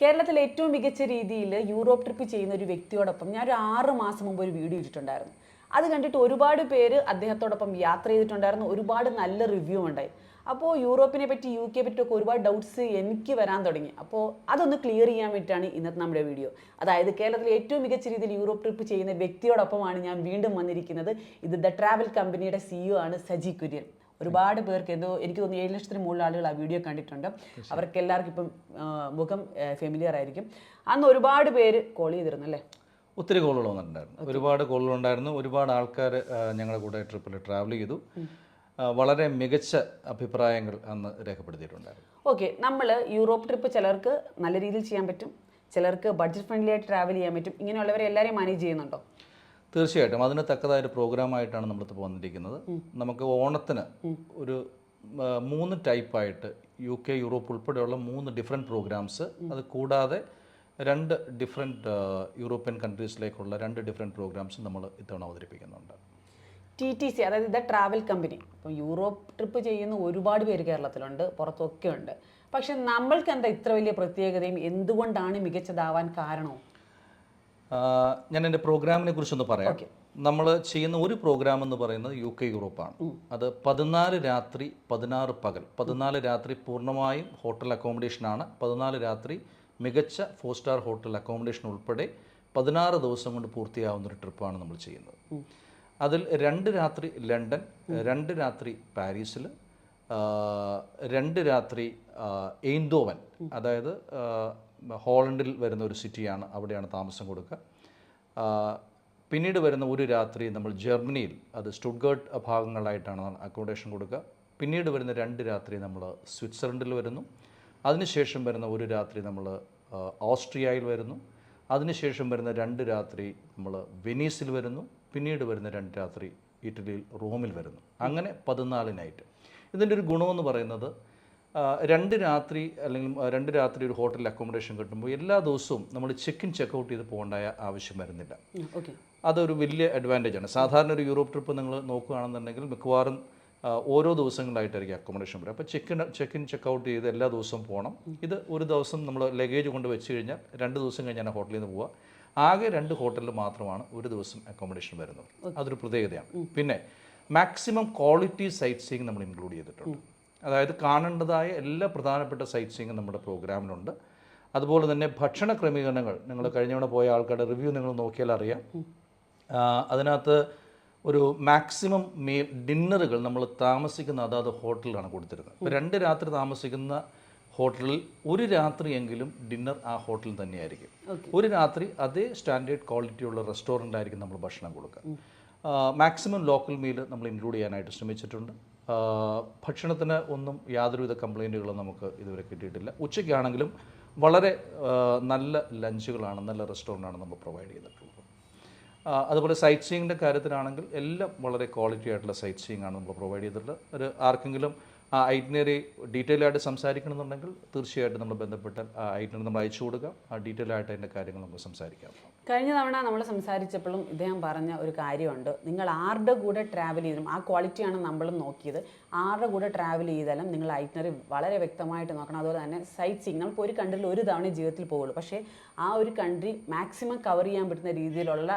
കേരളത്തിലെ ഏറ്റവും മികച്ച രീതിയിൽ യൂറോപ്പ് ട്രിപ്പ് ചെയ്യുന്ന ഒരു വ്യക്തിയോടൊപ്പം ഞാൻ ഒരു ആറ് മാസം മുമ്പ് ഒരു വീഡിയോ ഇട്ടിട്ടുണ്ടായിരുന്നു. അത് കണ്ടിട്ട് ഒരുപാട് പേര് അദ്ദേഹത്തോടൊപ്പം യാത്ര ചെയ്തിട്ടുണ്ടായിരുന്നു. ഒരുപാട് നല്ല റിവ്യൂ ഉണ്ടായി. അപ്പോൾ യൂറോപ്പിനെ പറ്റി യു കെ പറ്റിയൊക്കെ ഒരുപാട് ഡൗട്ട്സ് എനിക്ക് വരാൻ തുടങ്ങി. അപ്പോൾ അതൊന്ന് ക്ലിയർ ചെയ്യാൻ വേണ്ടിയിട്ടാണ് ഇന്നത്തെ നമ്മുടെ വീഡിയോ അതായത് കേരളത്തിലെ ഏറ്റവും മികച്ച രീതിയിൽ യൂറോപ്പ് ട്രിപ്പ് ചെയ്യുന്ന വ്യക്തിയോടൊപ്പമാണ് ഞാൻ വീണ്ടും വന്നിരിക്കുന്നത്. ഇത് ദ ട്രാവൽ കമ്പനിയുടെ സിഇഒ ആണ് സജി കുര്യൻ. ഒരുപാട് പേർക്ക് എന്തോ എനിക്ക് തോന്നുന്നു ഏഴ് ലക്ഷത്തിന് മുകളിൽ ആളുകൾ ആ വീഡിയോ കണ്ടിട്ടുണ്ട്. അവർക്ക് എല്ലാവർക്കും ഇപ്പം മുഖം ഫെമിലിയർ ആയിരിക്കും. അന്ന് ഒരുപാട് പേര് കോൾ ചെയ്തിരുന്നു അല്ലേ? ഒത്തിരി കോളുകൾ വന്നിട്ടുണ്ടായിരുന്നു. ഒരുപാട് കോളുകൾ ഉണ്ടായിരുന്നു. ഒരുപാട് ആൾക്കാർ ഞങ്ങളുടെ കൂടെ ട്രിപ്പിൽ ട്രാവൽ ചെയ്തു. വളരെ മികച്ച അഭിപ്രായങ്ങൾ അന്ന് രേഖപ്പെടുത്തിയിട്ടുണ്ടായിരുന്നു. ഓക്കെ നമ്മൾ യൂറോപ്പ് ട്രിപ്പ് ചിലർക്ക് നല്ല രീതിയിൽ ചെയ്യാൻ പറ്റും. ചിലർക്ക് ബഡ്ജറ്റ് ഫ്രണ്ട്ലി ആയിട്ട് ട്രാവൽ ചെയ്യാൻ പറ്റും. ഇങ്ങനെയുള്ളവരെ എല്ലാവരെയും മാനേജ് ചെയ്യുന്നുണ്ടോ? തീർച്ചയായിട്ടും. അതിന് തക്കതായ ഒരു പ്രോഗ്രാമായിട്ടാണ് നമ്മളിപ്പോൾ വന്നിരിക്കുന്നത്. നമുക്ക് ഓണത്തിന് ഒരു മൂന്ന് ടൈപ്പായിട്ട് യു കെ യൂറോപ്പ് ഉൾപ്പെടെയുള്ള മൂന്ന് ഡിഫറെന്റ് പ്രോഗ്രാംസ്. അത് കൂടാതെ രണ്ട് ഡിഫറെന്റ് യൂറോപ്യൻ കൺട്രീസിലേക്കുള്ള രണ്ട് ഡിഫറെന്റ് പ്രോഗ്രാംസ് നമ്മൾ ഇത്തവണ അവതരിപ്പിക്കുന്നുണ്ട്. ടി ടി സി അതായത് ദ ട്രാവൽ കമ്പനി. ഇപ്പോൾ യൂറോപ്പ് ട്രിപ്പ് ചെയ്യുന്ന ഒരുപാട് പേര് കേരളത്തിലുണ്ട് പുറത്തൊക്കെ ഉണ്ട് പക്ഷെ നമ്മൾക്ക് എന്താ ഇത്ര വലിയ പ്രത്യേകതയും? എന്തുകൊണ്ടാണ് മികച്ചതാവാൻ കാരണവും? ഞാൻ എന്റെ പ്രോഗ്രാമിനെ കുറിച്ചൊന്ന് പറയാം. നമ്മൾ ചെയ്യുന്ന ഒരു പ്രോഗ്രാം എന്ന് പറയുന്നത് യു കെ യൂറോപ്പാണ്. അത് പതിനാല് രാത്രി പതിനാറ് പകൽ. പതിനാല് രാത്രി പൂർണമായും ഹോട്ടൽ അക്കോമഡേഷൻ ആണ്. പതിനാല് രാത്രി മികച്ച ഫോർ സ്റ്റാർ ഹോട്ടൽ അക്കോമഡേഷൻ ഉൾപ്പെടെ പതിനാറ് ദിവസം കൊണ്ട് പൂർത്തിയാവുന്ന ഒരു ട്രിപ്പാണ് നമ്മൾ ചെയ്യുന്നത്. അതിൽ രണ്ട് രാത്രി ലണ്ടൻ രണ്ട് രാത്രി പാരീസിൽ രണ്ട് രാത്രി എയ്ന്തോവൻ. അതായത് ഹോളണ്ടിൽ വരുന്ന ഒരു സിറ്റിയാണ് അവിടെയാണ് താമസം കൊടുക്കുക. പിന്നീട് വരുന്ന ഒരു രാത്രി നമ്മൾ ജർമ്മനിയിൽ അത് സ്റ്റുഡ്ഗേർട്ട് ഭാഗങ്ങളായിട്ടാണ് അക്കോമഡേഷൻ കൊടുക്കുക. പിന്നീട് വരുന്ന രണ്ട് രാത്രി നമ്മൾ സ്വിറ്റ്സർലൻഡിൽ വരുന്നു. അതിനുശേഷം വരുന്ന ഒരു രാത്രി നമ്മൾ ഓസ്ട്രിയയിൽ വരുന്നു. അതിനുശേഷം വരുന്ന രണ്ട് രാത്രി നമ്മൾ വെനീസിൽ വരുന്നു. പിന്നീട് വരുന്ന രണ്ട് രാത്രി ഇറ്റലിയിൽ റോമിൽ വരുന്നു. അങ്ങനെ പതിനാല് നൈറ്റ് ഇതിന്റെ ഒരു ഗുണമെന്ന് പറയുന്നത് രണ്ട് രാത്രി അല്ലെങ്കിൽ രണ്ട് രാത്രി ഒരു ഹോട്ടലിൽ അക്കോമഡേഷൻ കിട്ടുമ്പോൾ എല്ലാ ദിവസവും നമ്മൾ ചെക്ക് ഇൻ ചെക്ക് ഔട്ട് ചെയ്ത് പോകേണ്ട ആവശ്യം വരുന്നില്ല. ഓക്കെ അതൊരു വലിയ അഡ്വാന്റേജ് ആണ്. സാധാരണ ഒരു യൂറോപ്പ് ട്രിപ്പ് നിങ്ങൾ നോക്കുകയാണെന്നുണ്ടെങ്കിൽ മിക്കവാറും ഓരോ ദിവസങ്ങളായിട്ടായിരിക്കും അക്കോമഡേഷൻ വരും അപ്പോൾ check in check in check out ചെയ്ത് എല്ലാ ദിവസവും പോകണം. ഇത് ഒരു ദിവസം നമ്മൾ ലഗേജ് കൊണ്ട് വെച്ച് കഴിഞ്ഞാൽ രണ്ട് ദിവസം കഴിഞ്ഞാൽ ഹോട്ടലിൽ നിന്ന് പോവുക. ആകെ രണ്ട് ഹോട്ടലിൽ മാത്രമാണ് ഒരു ദിവസം അക്കോമഡേഷൻ വരുന്നത്. അതൊരു പ്രത്യേകതയാണ്. പിന്നെ മാക്സിമം ക്വാളിറ്റി സൈറ്റ് സീയിങ് നമ്മൾ ഇൻക്ലൂഡ് ചെയ്തിട്ടുണ്ട്. അതായത് കാണേണ്ടതായ എല്ലാ പ്രധാനപ്പെട്ട സൈറ്റ് സീയിങ്ങും നമ്മുടെ പ്രോഗ്രാമിലുണ്ട് അതുപോലെ തന്നെ ഭക്ഷണ ക്രമീകരണങ്ങൾ. നിങ്ങൾ കഴിഞ്ഞ തവണ പോയ ആൾക്കാരുടെ റിവ്യൂ നിങ്ങൾ നോക്കിയാൽ അറിയാം. അതിനകത്ത് ഒരു മാക്സിമം മീ ഡിന്നറുകൾ നമ്മൾ താമസിക്കുന്ന അതാത് ഹോട്ടലിലാണ് കൊടുത്തിരുന്നത്. ഇപ്പോൾ രണ്ട് രാത്രി താമസിക്കുന്ന ഹോട്ടലിൽ ഒരു രാത്രിയെങ്കിലും ഡിന്നർ ആ ഹോട്ടലിൽ തന്നെയായിരിക്കും. ഒരു രാത്രി അതേ സ്റ്റാൻഡേർഡ് ക്വാളിറ്റിയുള്ള റെസ്റ്റോറന്റ് ആയിരിക്കും നമ്മൾ ഭക്ഷണം കൊടുക്കുക. മാക്സിമം ലോക്കൽ മീൽ നമ്മൾ ഇൻക്ലൂഡ് ചെയ്യാനായിട്ട് ശ്രമിച്ചിട്ടുണ്ട്. ഭക്ഷണത്തിന് ഒന്നും യാതൊരുവിധ കംപ്ലൈന്റുകളും നമുക്ക് ഇതുവരെ കിട്ടിയിട്ടില്ല. ഉച്ചയ്ക്കാണെങ്കിലും വളരെ നല്ല ലഞ്ചുകളാണ് നല്ല റെസ്റ്റോറന്റാണ് നമ്മൾ പ്രൊവൈഡ് ചെയ്തിട്ടുള്ളത്. അതുപോലെ സൈറ്റ് സീയിങ്ങിന്റെ കാര്യത്തിലാണെങ്കിൽ എല്ലാം വളരെ ക്വാളിറ്റി ആയിട്ടുള്ള സൈറ്റ് സീയിങ് ആണ് നമ്മൾ പ്രൊവൈഡ് ചെയ്തിട്ടുള്ളത്. ഒരു ആർക്കെങ്കിലും ആ ഐറ്റിനറി ഡീറ്റെയിൽ ആയിട്ട് സംസാരിക്കണമെന്നുണ്ടെങ്കിൽ തീർച്ചയായിട്ടും നമ്മൾ ബന്ധപ്പെട്ടാൽ ആ ഐറ്റിനറി നമ്മൾ അയച്ചു കൊടുക്കാം. ആ ഡീറ്റെയിൽ ആയിട്ട് അതിന്റെ കാര്യങ്ങൾ നമുക്ക് സംസാരിക്കാം. കഴിഞ്ഞ തവണ നമ്മൾ സംസാരിച്ചപ്പോഴും ഇദ്ദേഹം പറഞ്ഞ ഒരു കാര്യമുണ്ട്. നിങ്ങൾ ആരുടെ കൂടെ ട്രാവൽ ചെയ്തും ആ ക്വാളിറ്റിയാണ് നമ്മളും നോക്കിയത്. ആരുടെ കൂടെ ട്രാവൽ ചെയ്താലും നിങ്ങൾ ഐറ്റിനറി വളരെ വ്യക്തമായിട്ട് നോക്കണം. അതുപോലെ തന്നെ സൈറ്റ് സീയിങ് നമുക്ക് ഒരു കൺട്രിയിൽ ഒരു തവണ ജീവിതത്തിൽ പോകുള്ളൂ പക്ഷേ ആ ഒരു കൺട്രി മാക്സിമം കവർ ചെയ്യാൻ പറ്റുന്ന രീതിയിലുള്ള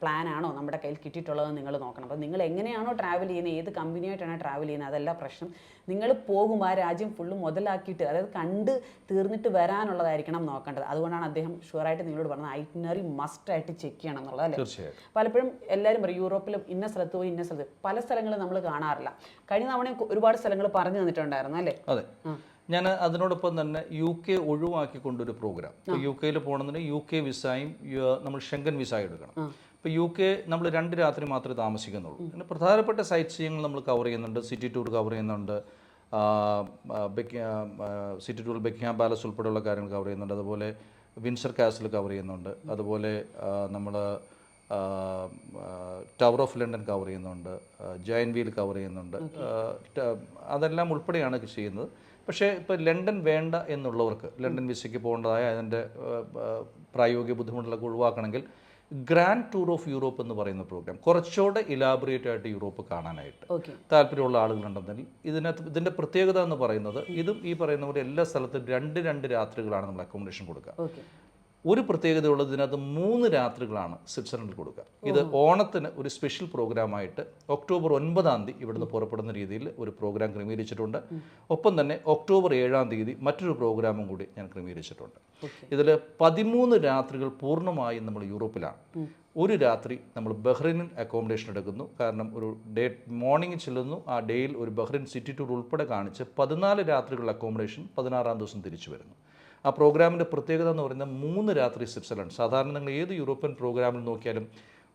പ്ലാനാണോ നമ്മുടെ കയ്യിൽ കിട്ടിയിട്ടുള്ളത് നിങ്ങൾ നോക്കണം. അപ്പോൾ നിങ്ങൾ എങ്ങനെയാണോ ട്രാവൽ ചെയ്യുന്നത് ഏത് കമ്പനിയായിട്ടാണ് ട്രാവൽ ചെയ്യുന്നത് അതല്ല പ്രശ്നം. നിങ്ങൾ പോകും ആ രാജ്യം ഫുള്ള് മുതലാക്കിയിട്ട് അതായത് കണ്ട് തീർന്നിട്ട് വരാനുള്ളതായിരിക്കണം നോക്കേണ്ടത്. അതുകൊണ്ടാണ് അദ്ദേഹം ഷുവറായിട്ട് നിങ്ങളോട് പറഞ്ഞത് ഐറ്റിനറി മസ്റ്റായിട്ട് ചെക്ക് ചെയ്യണം എന്നുള്ളത് അല്ലേ? പലപ്പോഴും എല്ലാവരും പറയും യൂറോപ്പിലും ഇന്ന സ്ഥലത്ത് പോയി ഇന്ന സ്ഥലത്ത് പല സ്ഥലങ്ങളും നമ്മൾ കാണാറില്ല. കഴിഞ്ഞ തവണ ഒരുപാട് സ്ഥലങ്ങൾ പറഞ്ഞു തന്നിട്ടുണ്ടായിരുന്നു അല്ലേ? അതെ. ഞാൻ അതിനോടൊപ്പം തന്നെ യു കെ ഒഴിവാക്കിക്കൊണ്ടൊരു പ്രോഗ്രാം ഇപ്പോൾ യു കെയിൽ പോകണമെന്നുണ്ടെങ്കിൽ യു കെ വിസയും നമ്മൾ ഷെങ്കൻ വിസയും എടുക്കണം. ഇപ്പോൾ യു കെ നമ്മൾ രണ്ട് രാത്രി മാത്രമേ താമസിക്കുന്നുള്ളൂ. പിന്നെ പ്രധാനപ്പെട്ട സൈറ്റ് സീയിങ്ങൾ നമ്മൾ കവർ ചെയ്യുന്നുണ്ട്. സിറ്റി ടൂർ കവർ ചെയ്യുന്നുണ്ട്. സിറ്റി ടൂർ ബെക്കിഹാം പാലസ് ഉൾപ്പെടെയുള്ള കാര്യങ്ങൾ കവർ ചെയ്യുന്നുണ്ട്. അതുപോലെ വിൻസർ കാസിൽ കവർ ചെയ്യുന്നുണ്ട്. അതുപോലെ നമ്മൾ ടവർ ഓഫ് ലണ്ടൻ കവർ ചെയ്യുന്നുണ്ട് ജയൻ വീൽ കവർ ചെയ്യുന്നുണ്ട്. അതെല്ലാം ഉൾപ്പെടെയാണ് ചെയ്യുന്നത്. പക്ഷേ ഇപ്പോൾ ലണ്ടൻ വേണ്ട എന്നുള്ളവർക്ക് ലണ്ടൻ വിസയ്ക്ക് പോകേണ്ടതായ അതിന്റെ പ്രായോഗിക ബുദ്ധിമുട്ടുകളൊക്കെ ഒഴിവാക്കണമെങ്കിൽ ഗ്രാൻഡ് ടൂർ ഓഫ് യൂറോപ്പ് എന്ന് പറയുന്ന പ്രോഗ്രാം കുറച്ചുകൂടെ ഇലാബറേറ്റ് ആയിട്ട് യൂറോപ്പ് കാണാനായിട്ട് താല്പര്യമുള്ള ആളുകളുണ്ടെങ്കിൽ ഇതിനകത്ത് ഇതിന്റെ പ്രത്യേകത എന്ന് പറയുന്നത് ഇതും ഈ പറയുന്ന പോലെ എല്ലാ സ്ഥലത്തും രണ്ട് രണ്ട് രാത്രികളാണ് നമ്മൾ അക്കോമഡേഷൻ കൊടുക്കുക. ഒരു പ്രത്യേകത ഉള്ളത് ഇതിനകത്ത് മൂന്ന് രാത്രികളാണ് സ്വിറ്റ്സർലൻഡിൽ കൊടുക്കുക. ഇത് ഓണത്തിന് ഒരു സ്പെഷ്യൽ പ്രോഗ്രാമായിട്ട് ഒക്ടോബർ ഒൻപതാം തീയതി ഇവിടുന്ന് പുറപ്പെടുന്ന രീതിയിൽ ഒരു പ്രോഗ്രാം ക്രമീകരിച്ചിട്ടുണ്ട്. ഒപ്പം തന്നെ ഒക്ടോബർ ഏഴാം തീയതി മറ്റൊരു പ്രോഗ്രാമും കൂടി ഞാൻ ക്രമീകരിച്ചിട്ടുണ്ട്. ഇതിൽ പതിമൂന്ന് രാത്രികൾ പൂർണമായും നമ്മൾ യൂറോപ്പിലാണ്. ഒരു രാത്രി നമ്മൾ ബഹ്റിനിൽ അക്കോമഡേഷൻ എടുക്കുന്നു. കാരണം ഒരു ഡേ മോർണിംഗ് ചെല്ലുന്നു. ആ ഡേയിൽ ഒരു ബഹ്റിൻ സിറ്റി ടൂർ ഉൾപ്പെടെ കാണിച്ച് പതിനാല് രാത്രികളുടെ അക്കോമഡേഷൻ പതിനാറാം ദിവസം തിരിച്ചു വരുന്നു. ആ പ്രോഗ്രാമിന്റെ പ്രത്യേകത എന്ന് പറയുന്നത് മൂന്ന് രാത്രി സ്വിറ്റ്സർലൻഡ്. സാധാരണ നിങ്ങൾ ഏത് യൂറോപ്യൻ പ്രോഗ്രാമിൽ നോക്കിയാലും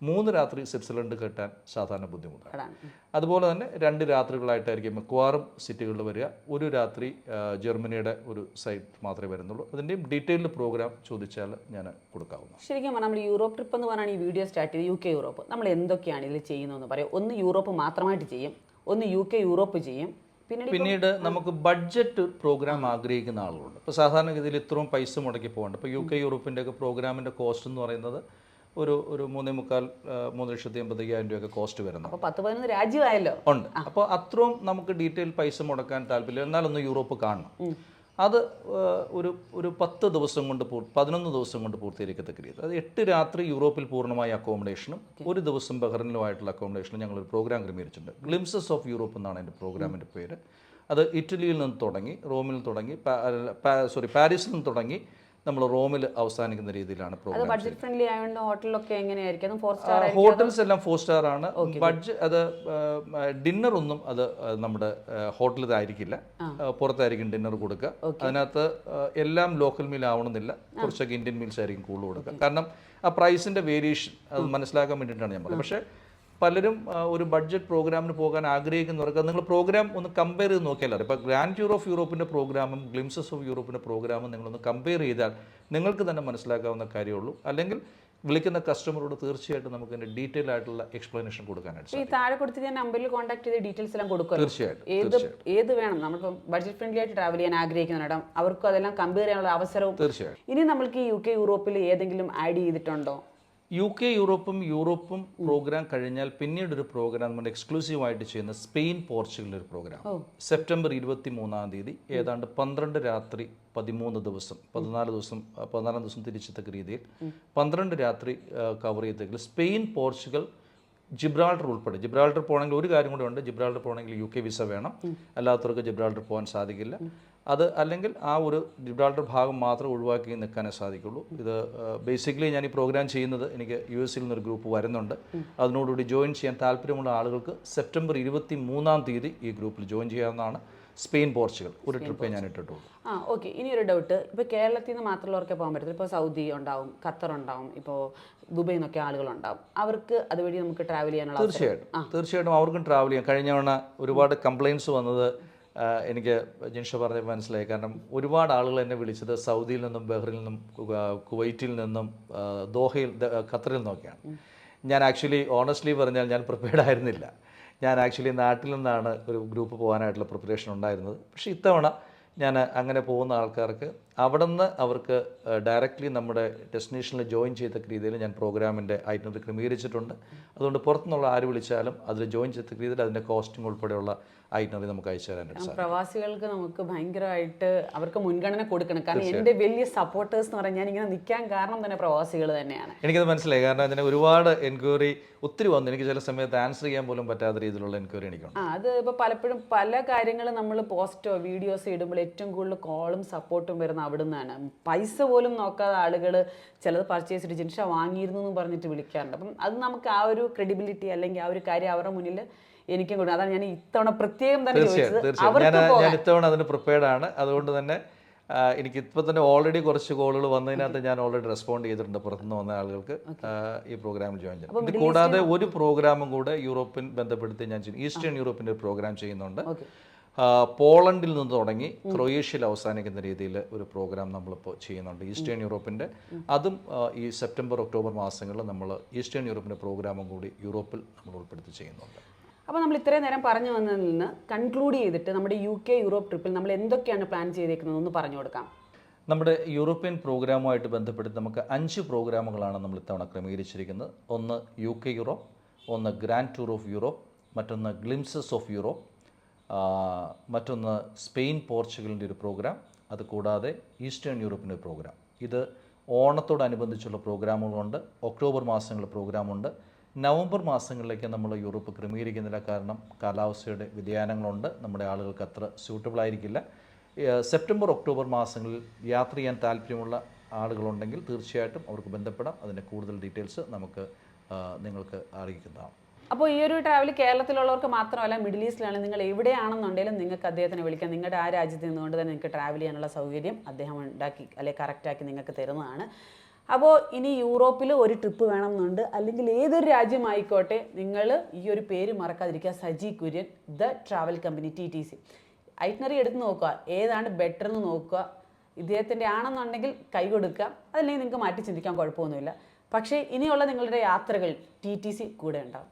മൂന്ന് രാത്രി സ്വിറ്റ്സർലൻഡ് കെട്ടാൻ സാധാരണ ബുദ്ധിമുട്ടാണ്. അതുപോലെ തന്നെ രണ്ട് രാത്രികളായിട്ടായിരിക്കും മിക്കവാറും സിറ്റികളിൽ വരിക. ഒരു രാത്രി ജർമ്മനിയുടെ ഒരു സൈറ്റ് മാത്രമേ വരുന്നുള്ളൂ. അതിന്റെയും ഡീറ്റെയിൽഡ് പ്രോഗ്രാം ചോദിച്ചാൽ ഞാൻ കൊടുക്കാവുന്നു ശരിക്കും നമ്മൾ യൂറോപ്പ് ട്രിപ്പ് എന്ന് പറഞ്ഞാണ് ഈ വീഡിയോ സ്റ്റാർട്ട് ചെയ്ത് യു കെ യൂറോപ്പ്. നമ്മൾ എന്തൊക്കെയാണ് ഇതിൽ ചെയ്യുന്നതെന്ന് പറയാം. ഒന്ന് യൂറോപ്പ് മാത്രമായിട്ട് ചെയ്യും. ഒന്ന് യു കെ യൂറോപ്പ് ചെയ്യും. പിന്നീട് നമുക്ക് ബഡ്ജറ്റ് പ്രോഗ്രാം ആഗ്രഹിക്കുന്ന ആളുകളുണ്ട്. ഇപ്പോൾ സാധാരണഗതിയിൽ ഇത്രയും പൈസ മുടക്കി പോകേണ്ട. ഇപ്പോൾ യു കെ യൂറോപ്പിന്റെ ഒക്കെ പ്രോഗ്രാമിന്റെ കോസ്റ്റ് എന്ന് പറയുന്നത് ഒരു ഒരു മൂന്നേ മുക്കാൽ മൂന്ന് ലക്ഷത്തി എൺപത്തയ്യായിരം രൂപയൊക്കെ കോസ്റ്റ് വരുന്നത്. അപ്പോൾ പത്ത് പതിനൊന്ന് രാജ്യമായല്ലോ. ഉണ്ട്. അപ്പോൾ അത്രയും നമുക്ക് ഡീറ്റെയിൽ പൈസ മുടക്കാൻ താല്പര്യമില്ല. എന്നാലൊന്ന് യൂറോപ്പ് കാണണം. അത് ഒരു ഒരു പത്ത് ദിവസം കൊണ്ട് പൂർ പതിനൊന്ന് ദിവസം കൊണ്ട് പൂർത്തീകരിക്കത്തക്ക രീതി അത് എട്ട് രാത്രി യൂറോപ്പിൽ പൂർണമായ അക്കോമഡേഷനും ഒരു ദിവസം ബഹ്റിനിലുമായിട്ടുള്ള അക്കോമഡേഷനും ഞങ്ങളൊരു പ്രോഗ്രാം ക്രമീകരിച്ചിട്ടുണ്ട്. ഗ്ലിംസസ് ഓഫ് യൂറോപ്പ് എന്നാണ് എന്റെ പ്രോഗ്രാമിന്റെ പേര്. അത് ഇറ്റലിയിൽ നിന്ന് തുടങ്ങി റോമിൽ തുടങ്ങി സോറി പാരീസിൽ നിന്ന് തുടങ്ങി നമ്മൾ റോമിൽ അവസാനിക്കുന്ന രീതിയിലാണ് പ്രോഗ്രാം ബഡ്ജറ്റ് ഫ്രണ്ട്ലി ആയതുകൊണ്ട് ഹോട്ടലൊക്കെ എങ്ങനെയായിരിക്കും? ഫോർ സ്റ്റാർ ഹോട്ടൽസ് എല്ലാം ഫോർ സ്റ്റാർ ആണ്. ബഡ്ജറ്റ് അത് ഡിന്നർ ഒന്നും അത് നമ്മുടെ ഹോട്ടലിലായിരിക്കില്ല പുറത്തായിരിക്കും ഡിന്നർ കൊടുക്കുക. അതിനകത്ത് എല്ലാം ലോക്കൽ മീൽ ആവണമെന്നില്ല. കുറച്ചൊക്കെ ഇന്ത്യൻ മീൽസ് ആയിരിക്കും കൂടുതൽ കൊടുക്കുക. കാരണം ആ പ്രൈസിന്റെ വേരിയേഷൻ അത് മനസ്സിലാക്കാൻ വേണ്ടിയിട്ടാണ് ഞാൻ പറയുന്നത് പക്ഷേ പലരും ഒരു ബഡ്ജറ്റ് പ്രോഗ്രാമിന് പോകാൻ ആഗ്രഹിക്കുന്നവർക്ക് നിങ്ങൾ പ്രോഗ്രാം ഒന്ന് കമ്പയർ ചെയ്ത് നോക്കിയാൽ അറിയാം. ഇപ്പോൾ ഗ്രാൻഡ് ടൂർ ഓഫ് യൂറോപ്പിന്റെ പ്രോഗ്രാമും ഗ്ലിംസസ് ഓഫ് യൂറോപ്പിന്റെ പ്രോഗ്രാമും നിങ്ങളൊന്ന് കമ്പയർ ചെയ്താൽ നിങ്ങൾക്ക് തന്നെ മനസ്സിലാക്കാവുന്ന കാര്യമുള്ളൂ. അല്ലെങ്കിൽ വിളിക്കുന്ന കസ്റ്റമറോട് തീർച്ചയായിട്ടും നമുക്ക് അതിന്റെ ഡീറ്റെയിൽ ആയിട്ടുള്ള എക്സ്പ്ലനേഷൻ കൊടുക്കാനായിട്ട് ഈ താഴെ കൊടുത്ത് ഞാൻ നമ്പറിൽ കോൺടാക്ട് ചെയ്ത് ഡീറ്റെയിൽസ് എല്ലാം കൊടുക്കുക തീർച്ചയായിട്ടും ഏത് ഏത് വേണം? നമ്മളിപ്പോൾ ബഡ്ജറ്റ് ഫ്രണ്ട്ലി ആയിട്ട് ട്രാവൽ ചെയ്യാൻ ആഗ്രഹിക്കുന്ന അവർക്കും അതെല്ലാം കമ്പയർ ചെയ്യാനുള്ള അവസരവും. തീർച്ചയായിട്ടും. ഇനി നമ്മൾക്ക് ഈ യു കെ യൂറോപ്പിൽ ഏതെങ്കിലും ആഡ് ചെയ്തിട്ടുണ്ടോ? യു കെ യൂറോപ്പും യൂറോപ്പും പ്രോഗ്രാം കഴിഞ്ഞാൽ പിന്നീട് ഒരു പ്രോഗ്രാം നമ്മൾ എക്സ്ക്ലൂസീവായിട്ട് ചെയ്യുന്ന സ്പെയിൻ പോർച്ചുഗലിൽ ഒരു പ്രോഗ്രാം സെപ്റ്റംബർ ഇരുപത്തി മൂന്നാം തീയതി ഏതാണ്ട് പന്ത്രണ്ട് രാത്രി പതിമൂന്ന് ദിവസം പതിനാല് ദിവസം പതിനാലാം ദിവസം തിരിച്ചെത്തക്ക രീതിയിൽ പന്ത്രണ്ട് രാത്രി കവർ ചെയ്തെങ്കിൽ സ്പെയിൻ പോർച്ചുഗൽ ജിബ്രാൾട്ടർ ഉൾപ്പെടെ. ജിബ്രാൾട്ടർ പോകണമെങ്കിൽ ഒരു കാര്യം കൂടെ ഉണ്ട്. ജിബ്രാൾട്ടർ പോകണമെങ്കിൽ യു കെ വിസ വേണം. അല്ലാത്തവർക്ക് ജിബ്രാൾട്ടർ പോകാൻ സാധിക്കില്ല. അത് അല്ലെങ്കിൽ ആ ഒരു ജിബ്രാൾട്ടർ ഭാഗം മാത്രം ഒഴിവാക്കി നിൽക്കാനേ സാധിക്കുള്ളൂ. ഇത് ബേസിക്കലി ഞാൻ ഈ പ്രോഗ്രാം ചെയ്യുന്നത് എനിക്ക് യു എസിൽ നിന്നൊരു ഗ്രൂപ്പ് വരുന്നുണ്ട്. അതിനോടുകൂടി ജോയിൻ ചെയ്യാൻ താല്പര്യമുള്ള ആളുകൾക്ക് സെപ്റ്റംബർ ഇരുപത്തി മൂന്നാം തീയതി ഈ ഗ്രൂപ്പിൽ ജോയിൻ ചെയ്യാവുന്നതാണ് സ്പെയിൻ പോർച്ചുഗൽ. ഒരു ട്രിപ്പേ ഞാൻ ഇട്ടിട്ടുള്ളൂ. ആ ഓക്കെ ഇനി ഒരു ഡൗട്ട് ഇപ്പോൾ കേരളത്തിൽ നിന്ന് മാത്രമുള്ളവർക്കെ പോകാൻ പറ്റത്തില്ല. ഇപ്പോൾ സൗദി ഉണ്ടാവും ഖത്തർ ഉണ്ടാവും ഇപ്പോൾ ദുബൈയിൽ നിന്നൊക്കെ ആളുകളുണ്ടാവും അവർക്ക് അതുവഴി നമുക്ക് ട്രാവൽ ചെയ്യാനുള്ള തീർച്ചയായിട്ടും. തീർച്ചയായിട്ടും അവർക്കും ട്രാവൽ ചെയ്യാം. കഴിഞ്ഞ തവണ ഒരുപാട് കംപ്ലയിൻസ് വന്നത് എനിക്ക് ജിൻഷ പറഞ്ഞ മനസ്സിലായി. കാരണം ഒരുപാട് ആളുകൾ എന്നെ വിളിച്ചത് സൗദിയിൽ നിന്നും ബഹ്റിൽ നിന്നും കുവൈറ്റിൽ നിന്നും ദോഹയിൽ ഖത്തറിൽ നിന്നൊക്കെയാണ്. ഞാൻ ആക്ച്വലി ഓണസ്റ്റ്ലി പറഞ്ഞാൽ ഞാൻ പ്രിപ്പയർഡ് ആയിരുന്നില്ല. ഞാൻ ആക്ച്വലി നാട്ടിൽ നിന്നാണ് ഒരു ഗ്രൂപ്പ് പോകാനായിട്ടുള്ള പ്രിപ്പറേഷൻ ഉണ്ടായിരുന്നത്. പക്ഷേ ഇത്തവണ ഞാൻ അങ്ങനെ പോകുന്ന ആൾക്കാർക്ക് അവിടെ നിന്ന് അവർക്ക് ഡയറക്റ്റ്ലി നമ്മുടെ ഡെസ്റ്റിനേഷനിൽ ജോയിൻ ചെയ്ത രീതിയിൽ ഞാൻ പ്രോഗ്രാമിന്റെ ഐറ്റം ക്രമീകരിച്ചിട്ടുണ്ട്. അതുകൊണ്ട് പുറത്തുനിന്നുള്ള ആര് വിളിച്ചാലും അതിൽ ജോയിൻ ചെയ്ത രീതിയിൽ അതിന്റെ കോസ്റ്റിംഗ് ഉൾപ്പെടെയുള്ള ഐറ്റനറി നമുക്ക് അയച്ചു തരാനായിട്ട് സാധിക്കും. പ്രവാസികൾക്ക് നമുക്ക് ഭയങ്കരമായിട്ട് അവർക്ക് മുൻഗണന കൊടുക്കണം. കാരണം എന്റെ വലിയ സപ്പോർട്ടേഴ്സ് എന്ന് പറഞ്ഞാൽ ഞാൻ ഇങ്ങനെ നിൽക്കാൻ കാരണം തന്നെ പ്രവാസികൾ തന്നെയാണ്. എനിക്കത് മനസ്സിലായി. കാരണം അതിന് ഒരുപാട് എൻക്വയറി ഒത്തിരി വന്നു. എനിക്ക് ചില സമയത്ത് ആൻസർ ചെയ്യാൻ പോലും പറ്റാത്ത രീതിയിലുള്ള എൻക്വയറി എനിക്കുണ്ട്. ആ അത് ഇപ്പോൾ പലപ്പോഴും പല കാര്യങ്ങളും നമ്മൾ പോസ്റ്റോ വീഡിയോസ് ഇടുമ്പോൾ ഏറ്റവും കൂടുതൽ കോളും സപ്പോർട്ടും വരുന്ന അവിടെ നിന്നാണ് പൈസ പോലും നോക്കാതെ ആളുകൾ ചിലത് പർച്ചേസ് ചെയ്തിട്ട് ജിൻഷ വാങ്ങിയിരുന്നു എന്ന് പറഞ്ഞിട്ട് വിളിക്കാറുണ്ട്. അപ്പം അത് നമുക്ക് ആ ഒരു ക്രെഡിബിലിറ്റി അല്ലെങ്കിൽ ആ ഒരു കാര്യം അവരുടെ മുന്നിൽ എനിക്കും കൊടുക്കും. അതാണ് ഞാൻ ഇത്തവണ പ്രത്യേകം തന്നെ ചോദിച്ചത്. ഞാൻ ഇത്തവണ അതിന് പ്രിപ്പയർഡ് ആണ്. അതുകൊണ്ട് തന്നെ എനിക്ക് ഇപ്പോൾ തന്നെ ഓൾറെഡി കുറച്ച് കോളുകൾ വന്നതിനകത്ത് ഞാൻ ഓൾറെഡി റെസ്പോണ്ട് ചെയ്തിട്ടുണ്ട് പുറത്തുനിന്ന് വന്ന ആളുകൾക്ക് ഈ പ്രോഗ്രാമിൽ ജോയിൻ ചെയ്യാം ഇത് കൂടാതെ ഒരു പ്രോഗ്രാമും കൂടെ യൂറോപ്യൻ ബന്ധപ്പെടുത്തി ഞാൻ ചെയ്യും ഈസ്റ്റേൺ യൂറോപ്പിന്റെ ഒരു പ്രോഗ്രാം ചെയ്യുന്നുണ്ട്. പോളണ്ടിൽ നിന്ന് തുടങ്ങി ക്രൊയേഷ്യയിൽ അവസാനിക്കുന്ന രീതിയിൽ ഒരു പ്രോഗ്രാം നമ്മളിപ്പോൾ ചെയ്യുന്നുണ്ട്. ഈസ്റ്റേൺ യൂറോപ്പിന്റെ അതും ഈ സെപ്റ്റംബർ ഒക്ടോബർ മാസങ്ങളിൽ നമ്മൾ ഈസ്റ്റേൺ യൂറോപ്പിന്റെ പ്രോഗ്രാമും കൂടി യൂറോപ്പിൽ നമ്മൾ ഉൾപ്പെടുത്തി ചെയ്യുന്നുണ്ട്. അപ്പോൾ നമ്മൾ ഇത്രയും നേരം പറഞ്ഞു വന്നതിൽ നിന്ന് കൺക്ലൂഡ് ചെയ്തിട്ട് നമ്മുടെ യു കെ യൂറോപ്പ് ട്രിപ്പിൽ നമ്മൾ എന്തൊക്കെയാണ് പ്ലാൻ ചെയ്തേക്കുന്നത് ഒന്ന് പറഞ്ഞു കൊടുക്കാം. നമ്മുടെ യൂറോപ്യൻ പ്രോഗ്രാമുമായിട്ട് ബന്ധപ്പെട്ട് നമുക്ക് അഞ്ച് പ്രോഗ്രാമുകളാണ് നമ്മൾ ഇത്തവണ ക്രമീകരിച്ചിരിക്കുന്നത്. ഒന്ന് യു കെ യൂറോപ്പ് ഒന്ന് ഗ്രാൻഡ് ടൂർ ഓഫ് യൂറോപ്പ് മറ്റൊന്ന് ഗ്ലിംസസ് ഓഫ് യൂറോപ്പ് മറ്റൊന്ന് സ്പെയിൻ പോർച്ചുഗലിന്റെ ഒരു പ്രോഗ്രാം അത് കൂടാതെ ഈസ്റ്റേൺ യൂറോപ്പിന്റെ പ്രോഗ്രാം. ഇത് ഓണത്തോടനുബന്ധിച്ചുള്ള പ്രോഗ്രാമുകളുണ്ട് ഒക്ടോബർ മാസങ്ങളിൽ പ്രോഗ്രാമുണ്ട്. നവംബർ മാസങ്ങളിലേക്ക് നമ്മൾ യൂറോപ്പ് ക്രമീകരിക്കുന്നില്ല കാരണം കാലാവസ്ഥയുടെ വ്യതിയാനങ്ങളുണ്ട്. നമ്മുടെ ആളുകൾക്ക് അത്ര സ്യൂട്ടബിൾ ആയിരിക്കില്ല. സെപ്റ്റംബർ ഒക്ടോബർ മാസങ്ങളിൽ യാത്ര ചെയ്യാൻ താല്പര്യമുള്ള ആളുകളുണ്ടെങ്കിൽ തീർച്ചയായിട്ടും അവർക്ക് ബന്ധപ്പെടാം. അതിന്റെ കൂടുതൽ ഡീറ്റെയിൽസ് നമുക്ക് നിങ്ങൾക്ക് അറിയിക്കുന്നതാണ്. അപ്പോൾ ഈ ഒരു ട്രാവൽ കേരളത്തിലുള്ളവർക്ക് മാത്രമല്ല മിഡിൽ ഈസ്റ്റിലാണ് നിങ്ങൾ എവിടെയാണെന്നുണ്ടെങ്കിലും നിങ്ങൾക്ക് അദ്ദേഹത്തിനെ വിളിക്കാം. നിങ്ങളുടെ ആ രാജ്യത്ത് നിന്നുകൊണ്ട് തന്നെ നിങ്ങൾക്ക് ട്രാവൽ ചെയ്യാനുള്ള സൗകര്യം അദ്ദേഹം ഉണ്ടാക്കി അല്ലെങ്കിൽ കറക്റ്റാക്കി നിങ്ങൾക്ക് തരുന്നതാണ്. അപ്പോൾ ഇനി യൂറോപ്പിൽ ഒരു ട്രിപ്പ് വേണമെന്നുണ്ട്. അല്ലെങ്കിൽ ഏതൊരു രാജ്യമായിക്കോട്ടെ നിങ്ങൾ ഈ ഒരു പേര് മറക്കാതിരിക്കുക. Saji Kurian the travel company T T C itinerary എടുത്ത് നോക്കുക. ഏതാണ് ബെറ്റർ എന്ന് നോക്കുക. ഇദ്ദേഹത്തിന്റെ ആണെന്നുണ്ടെങ്കിൽ കൈ കൊടുക്കുക. അതല്ലെങ്കിൽ നിങ്ങൾക്ക് മാറ്റി ചിന്തിക്കാൻ കുഴപ്പമൊന്നുമില്ല. പക്ഷേ ഇനിയുള്ള നിങ്ങളുടെ യാത്രകൾ ടി ടി സി കൂടെ ഉണ്ടാവും.